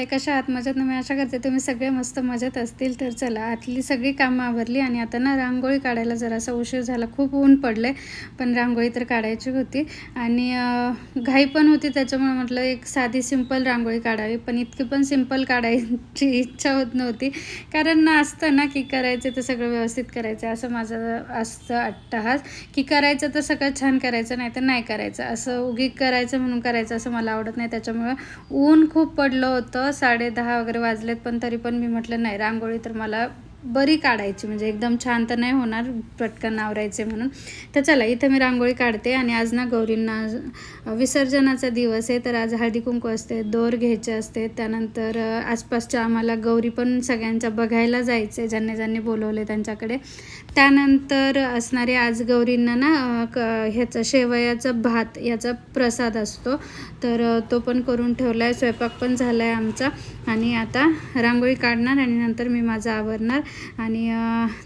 आहे कशा आहात मजेत ना मी आशा करते. तुम्ही सगळे मस्त मजेत असतील तर चला आतली सगळी कामं आवरली आणि आता ना रांगोळी काढायला जरासा उशीर झाला. खूप ऊन पडले पण रांगोळी तर काढायची होती. आणि घाई पण होती त्याच्यामुळे म्हटलं एक साधी सिंपल रांगोळी काढावी पण इतकी पण सिंपल काढायची इच्छा होत नव्हती. कारण ना असतं ना की करायचं तर सगळं व्यवस्थित करायचं असं माझं असतं अट्टहास. की करायचं तर सगळं छान करायचं नाही तर नाही करायचं. असं उगी करायचं म्हणून करायचं असं मला आवडत नाही. त्याच्यामुळं ऊन खूप पडलं होतं. साडे दहा वगैरे वाजलेत पण तरी पण मी म्हटलं नाही रांगोळी तर मला बरी काढायची म्हणजे एकदम छान तर नाही होणार पटकन आवरायचे म्हणून. तर चला इथं मी रांगोळी काढते आणि आज ना गौरींना विसर्जनाचा दिवस आहे तर आज हळदी कुंकू असते दोर घ्यायचे असते त्यानंतर आसपासच्या आम्हाला गौरी पण सगळ्यांच्या बघायला जायचे ज्यांनी ज्यांनी बोलवले त्यांच्याकडे. त्यानंतर असणारे आज गौरींना ना क ह्याचा शेवयाचा भात याचा प्रसाद असतो. तर तो पण करून ठेवला आहे स्वयंपाक पण झाला आहे आमचा. आणि आता रांगोळी काढणार आणि नंतर मी माझं आवरणार. आणि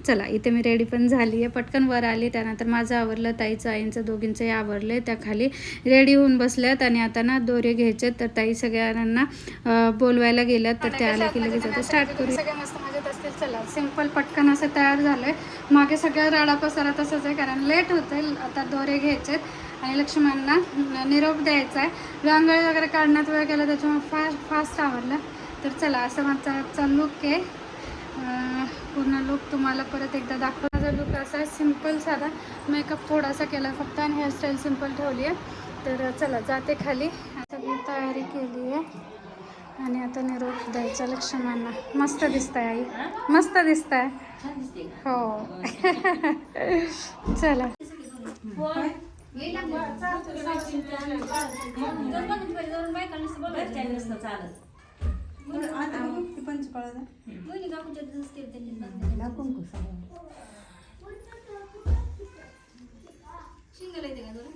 चला इथे मी रेडी पण झाली आहे. पटकन वर आली त्यानंतर माझं आवरलं ताईचं आईंचं दोघींचंही आवरलं त्या खाली. रेडी होऊन बसल्यात आणि आता ना दोरे घ्यायचे तर ताई सगळ्यांना बोलवायला गेल्यात. तर त्या आल्या की लगेच आता स्टार्ट करू सगळे मस्त मजेत असतील चला. सिंपल पटकन असं तयार झालं आहे मागे सगळं राडा पसारा तसंच आहे कारण लेट होते आता दोरे घ्यायचे आणि लक्ष्मणांना निरोप द्यायचा आहे. रांगोळी वगैरे काढण्यात वेळ गेला त्याच्यामुळे फास्ट फास्ट आवडलं तर चला असं माझा आजचा लुक आहे. पूर्ण लुक तुम्हाला परत एकदा दाखव माझा लुक असा आहे सिंपल साधा मेकअप थोडासा केला फक्त आणि हेअरस्टाईल सिंपल ठेवली आहे. तर चला जाते खाली. सगळी तयारी केली आहे. आणि आता निरोप द्यायचा लक्ष्मणांना मस्त दिसत आहे आई. मस्त दिसत. आहे हो चला किती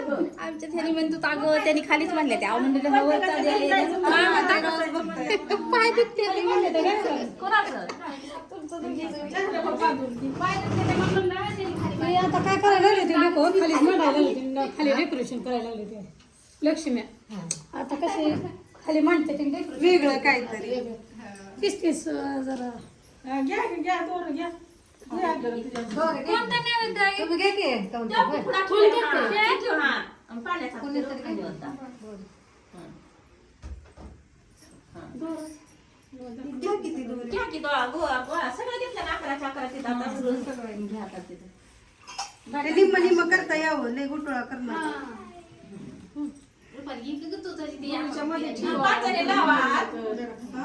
आमच्या त्याने म्हणतो अगं त्यांनी खालीच म्हणले त्या पाय दुखते ते म्हणले ते. काय ते आता काय करायला लागले ते लोक? खाली मांडायला लागले. ते खाली डेकोरेशन करायला लागले ते. लक्ष्मी आता कसे? खाली मांडते ते वेगळं काहीतरी. तीस तीस जरा. हा, घ्या घ्या दोन घ्या. घ्या जरा तुझ्या. घ्या किती दोन ते निम्म निम्म करता यावं. लय गुटोळा करणार. हा?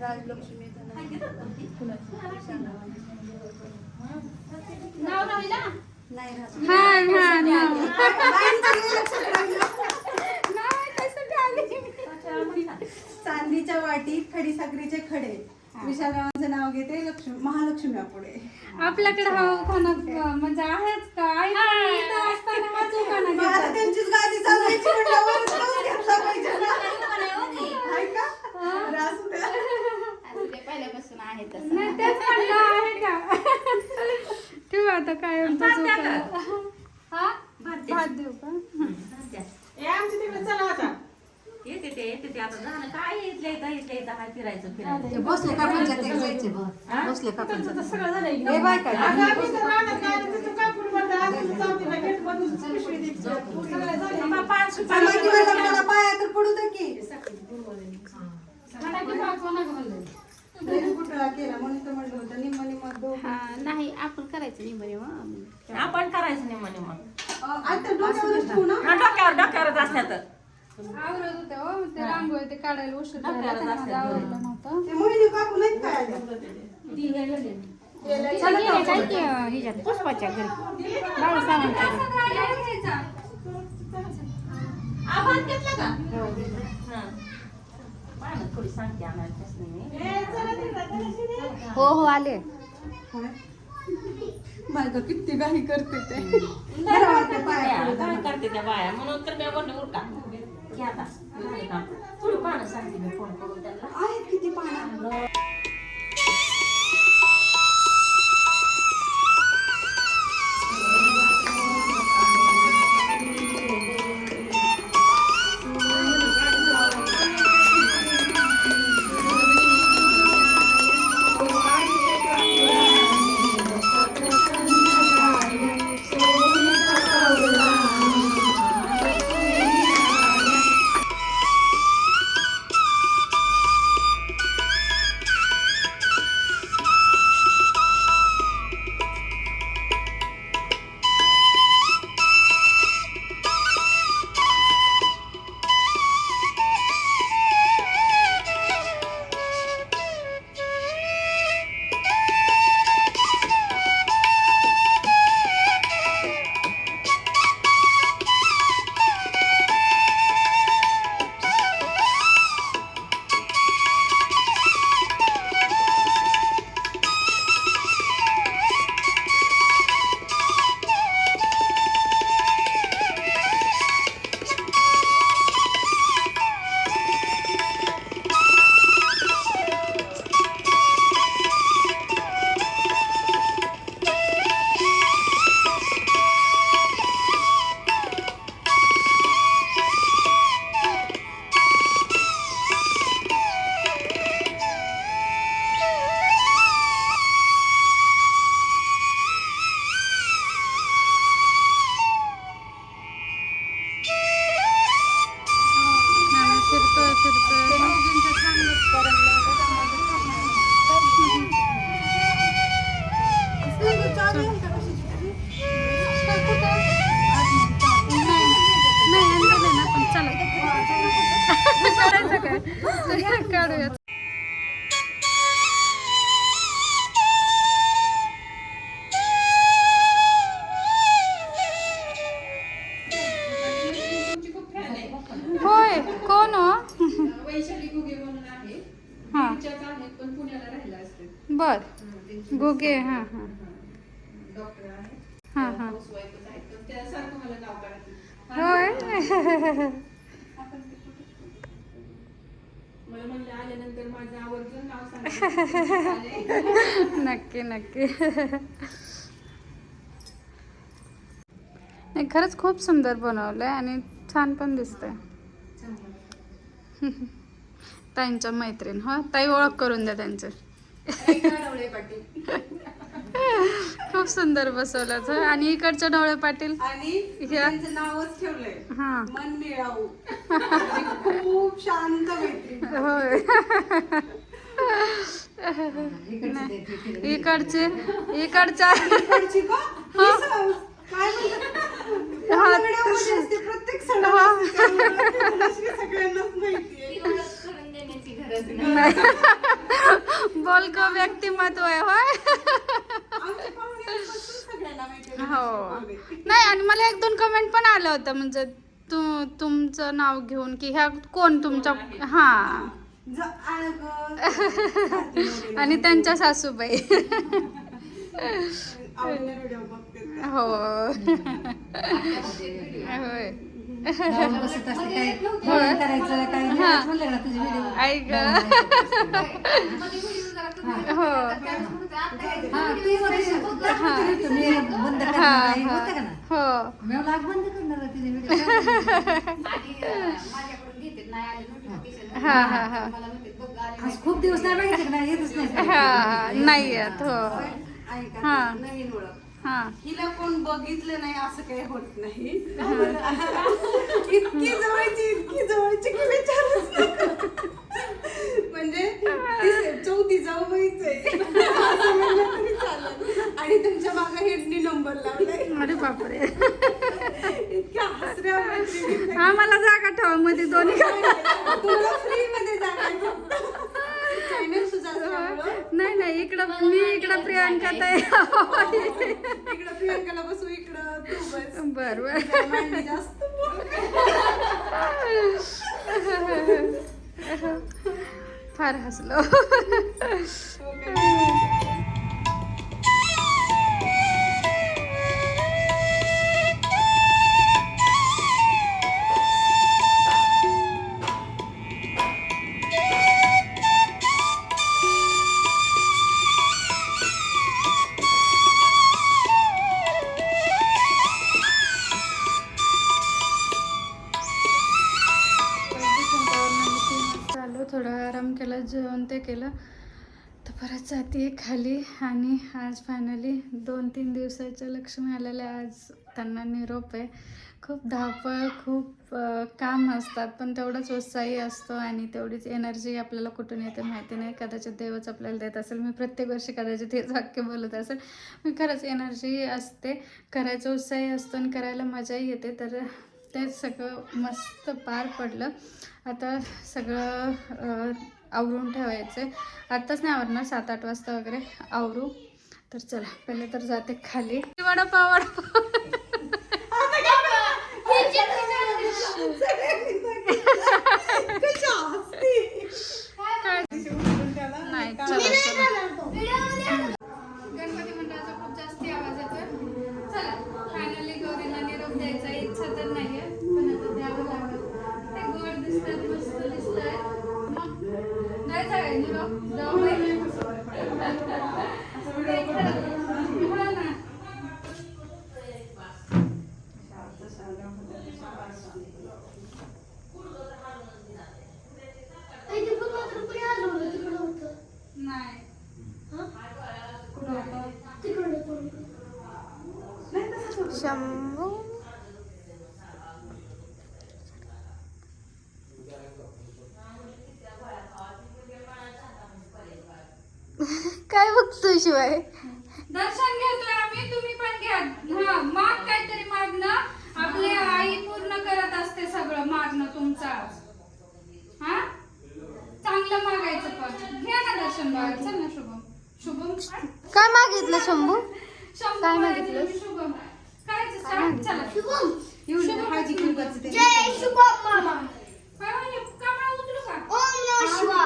राजलक्ष्मी नाव राहिला नाही. हा हा. चांदीच्या वाटीत खडे विशाल रावांचं नाव घेते लक्ष्मी महालक्ष्मी पुढे आपल्याकडे हा क- म्हणजे आहेच का आई पण इथं असताना हाच उखाणा मग आता घेतात. त्यांचीच गादी चालवायची घेतला पाहिजे ना. आहे का? बरं, असू द्या. पहिल्यापासून आहे तसं. नाही तेच म्हणलं आहे का? ठेवू आता काय म्हणतो हा? भात देऊ का? येते ते येते ते. आता झालं काय इथल्या इथं इथल्या इथं हाय फिरायचं फिरायचं. बसले का पंचायत जायचे बसले का तर सगळं झालं इकडे. हे बाय काय समाधीवर लग्नाला पाया तर पडू दे की. फटाके पाठवा नका म्हणलं. केला म्हणून तर म्हणलं होतं निम्म निम्म दोघं. हा नाही आपण करायचं नाही बरे मग आपण करायचं नाही म्हणे मग अं, आता डोक्यावरच ठेवू ना? हा, डोक्यावर डोक्यावरच असल्या तर. आवरत होते हो ते रांगोळी ते काढायला उशीर झाला नकळत त्यामुळे असेल आवरलं नव्हतं. ते मोहिनी काकू नाही काय काय की ह्याच्यात पुष्पाच्या घरी. बाळू सावंतच्या घरी. आवाज घेतला का? हा. थोडी सांगते आम्हाला हो हो आले. माझं किती घाई करते ते. करते त्या बाया. म्हणून तर मी म्हणलं उरका घ्या आता. थोडी पानं सांगते मी फोन करून त्यांना. आहेत किती पाना? काढायचं काय काढूया होय कोण हो? हा. बर. गोगे हा हा. हा हा होय? नक्की नक्की. नाही खरंच खूप सुंदर बनवलंय आणि छान पण दिसतंय. ताईंच्या मैत्रीण हो? ताई ओळख करून द्या त्यांचं. खूप सुंदर बसवलं हं. आणि इकडच्या डोळे पाटील? आणि त्यांचं नावच ठेवलंय. हा. मन मिळावू. आणि खूप शांत होय. इकडचे इकडच्या? ही. सण. प्रत्येक मुलाशी सगळ्यांनाच माहितीये. करून देण्याची गरज नाही नाही बोलक व्यक्तिमत्व आहे होय. हो. नाही आणि मला एक दोन कमेंट पण आलं होतं म्हणजे तू तुमचं नाव घेऊन की ह्या कोण तुमच्या हा. आणि त्यांच्या सासूबाई. हो. होय. गावाला बसत असते काय जेवण करायचं काय नाही हा. आज म्हणलं ना तुझे व्हिडिओ ऐक हो हा तू मध्ये तुम्ही बंद हा करणार आहे, हा होतं का ना हो मी म्हणलं, आज बंद करणार आहे तुझे व्हिडिओ हा हा हा आज खूप दिवस नाही बघितले का नाही येतच नाही हा नाही येत हो ऐका हा. नवीन ओळख हा हिला कोण बघितलं नाही असं काही होत नाही. इतकी जवळची इतकी जवळची की विचारूच नका. म्हणजे चौथी जाऊ आहे. तरी चालेल. आणि तुमच्या मागे हेडनी नंबर लावलाय. अरे बापरे. इतक्या हसऱ्या. हा मला जागा ठेवा मध्ये दोन्ही. तुला फ्री मध्ये असल्यामुळं. नाही नाही इकडं मी इकडं प्रियांका ताई. इकडं प्रियंकाला बसू इकडं तू बस. बर बर. मांडी जास्त फार हसलो. ते केलं. तर परत जाते खाली आणि आज फायनली दोन तीन दिवसाच्या लक्ष्मी आलेल्या आज त्यांना निरोप आहे. खूप धावपळ खूप काम असतात पण तेवढाच उत्साही असतो आणि तेवढीच एनर्जी आपल्याला कुठून येते माहिती नाही. कदाचित देवच आपल्याला देत असेल. मी प्रत्येक वर्षी कदाचित हेच वाक्य बोलत असेल. मी खरंच एनर्जी असते. करायचं उत्साही असतो आणि करायला मजाही येते. तर तेच सगळं मस्त पार पडलं. आता सगळं आवरून ठेवायचं. आहे आत्ताच नाही आवरणार सात आठ वाजता वगैरे आवरू. तर चला पहिले तर जाते खाली. वडापाव वडापाव काय? नाही चला चला गणपती मंडळाचा खूप जास्ती आवाज येतोय चला फायनली गौरीला निरोप द्यायचा इच्छा तर नाहीये पण आता द्यावं लागेल ते गोड दिसतात मस्त दिसतंय मग द्यायचा काय निरोप जाऊ बाई. हो ना. नाही शंभू काय बघतोय शिवाय? दर्शन घेतोय आम्ही तुम्ही पण घ्या. हा माग काहीतरी मागणं. आपली आई पूर्ण करत असते सगळं मागणं तुमचं. हा? चांगलं मागायचं पण. घ्या ना दर्शन चल ना शुभम. शुभम काय मागितलं शंभू? काय मागायचं? तुम्ही शुभम. start? चला. शुभम! येऊन हळदी कुंकवाचं ते. काय म्हणजे कमळा उचलू का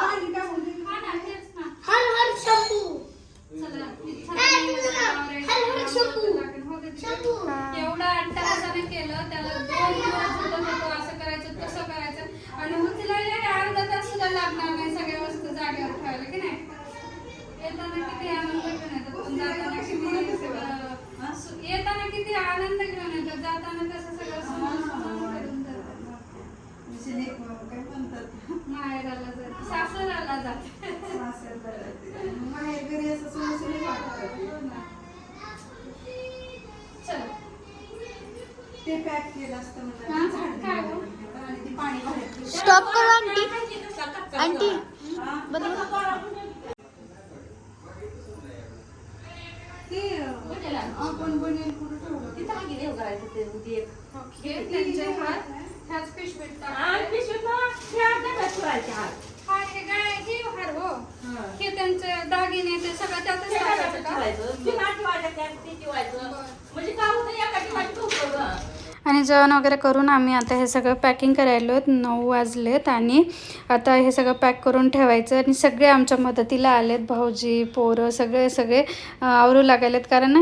पाणी टाकून दे. हा ना तेच ना चला इच्छा नाही हो गं तिथे. एवढा अट्टाहासाने केलं त्याला दोन दिवस झोपत होतो असं करायचं तसं करायचं आणि उचलायला हे अर्धा तास सुद्धा लागणार नाही सगळ्या वस्तू जागेवर ठेवायला की नाही येताना किती आनंद घेऊन येतात पण जाताना किती अं, सु- येताना किती आनंद घेऊन येतात जाताना कसं सगळं समान समान करून जातात तुझे लेक बाबा काय म्हणतात माहेराला जाते सासराला जाते सासरला जाते. माहेर घरी असं सुनसुनीत वाटतं. चला ते पॅक केलं असतं हा? पाणी भरायची. स्टॉप करू आंटी आंटी हा? ते अं, आपण बनेल कुठं ठेवलं ओके त्यांचे हात ह्याच पिशवीत टाका. आणि पिशवीत ना खेळायला ठेवायचे हात हाय हे काय हे हार हो हे त्यांचे दागिने ते सगळं त्यातच टाकायचं का? ठेवायचं ती नाटी वाटत ते ठेवायचं म्हणजे काय होतं एका ठिकाणी ठेवतो गं. आणि जेवण वगैरे करून आम्ही आता हे सगळं पॅकिंग करायलो आहेत. नऊ वाजलेत आणि आता हे सगळं पॅक करून ठेवायचं आणि सगळे आमच्या मदतीला आलेत. भाऊजी पोरं सगळे सगळे आवरू आवरू लागायलेत कारण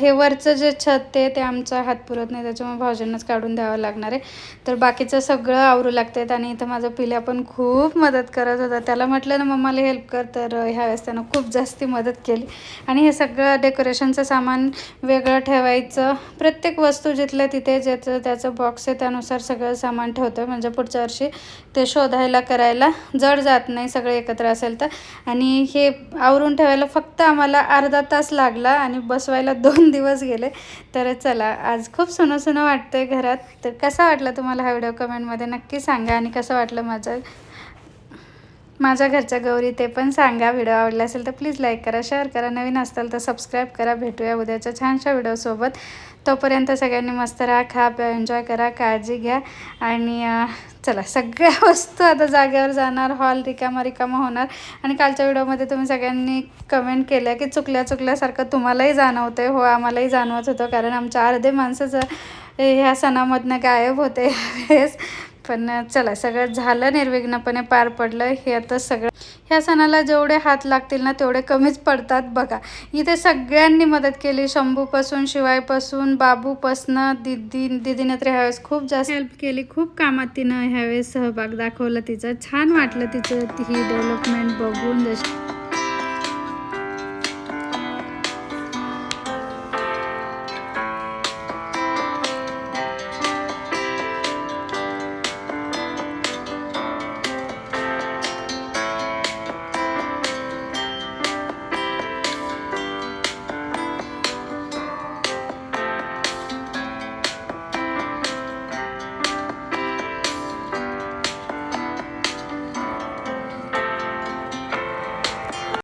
हे वरचं जे छत ते ते आमचा हात पुरत नाही. त्याच्यामुळे भाऊजींनाच काढून द्यावं लागणार आहे. तर बाकीचं सगळं आवरू लागतात आणि इथं माझा पिल्या पण खूप मदत करत होता. त्याला म्हटलं ना मम्माला हेल्प कर. तर ह्या ह्यावेळेस त्यानं खूप जास्ती मदत केली. आणि हे सगळं डेकोरेशनचं सामान वेगळं ठेवायचं. प्रत्येक वस्तू जिथल्या तिथे ज्याचं त्याचं बॉक्स आहे त्यानुसार सगळं सामान ठेवतो म्हणजे पुढच्या वर्षी ते शोधायला करायला जड जात नाही सगळं एकत्र असेल तर. आणि हे आवरून ठेवायला फक्त आम्हाला अर्धा तास लागला आणि बसवायला दोन दिवस गेले. तर चला आज खूप सुनं सुनं वाटतंय घरात. तर कसा वाटला तुम्हाला हा व्हिडिओ कमेंटमध्ये नक्की सांगा आणि कसं वाटलं माझं? माझ्या घरच्या गौरी ते पण सांगा. व्हिडिओ आवडला असेल तर प्लीज लाईक करा शेअर करा. नवीन असताल तर सबस्क्राईब करा. भेटूया उद्याच्या छानशा व्हिडिओसोबत. तोपर्यंत सगळ्यांनी मस्त राहा खा प्या एन्जॉय करा काळजी घ्या. आणि चला सगळ्या वस्तू आता जागेवर जाणार हॉल रिकामा रिकामा होणार. आणि कालच्या व्हिडिओमध्ये तुम्ही सगळ्यांनी कमेंट केल्या की चुकल्या चुकल्यासारखं तुम्हालाही जाणवतं आहे हो आम्हालाही जाणवत होतं कारण आमच्या अर्धे माणसं ह्या सणामधनं गायब होते यावेळेस. पण चला सगळं झालं निर्विघ्नपणे पार पडलं हे आता सगळं ह्या सणाला जेवढे हात लागतील ना तेवढे कमीच पडतात बघा. इथे सगळ्यांनी मदत केली शंभूपासून शिवायपासून बाबूपासनं दिदी दिदीने तर ह्यावेळेस खूप जास्त हेल्प केली खूप कामात तिनं ह्यावेळेस सहभाग दाखवला तिचा. छान वाटलं तिचं ही डेव्हलपमेंट बघून. जशी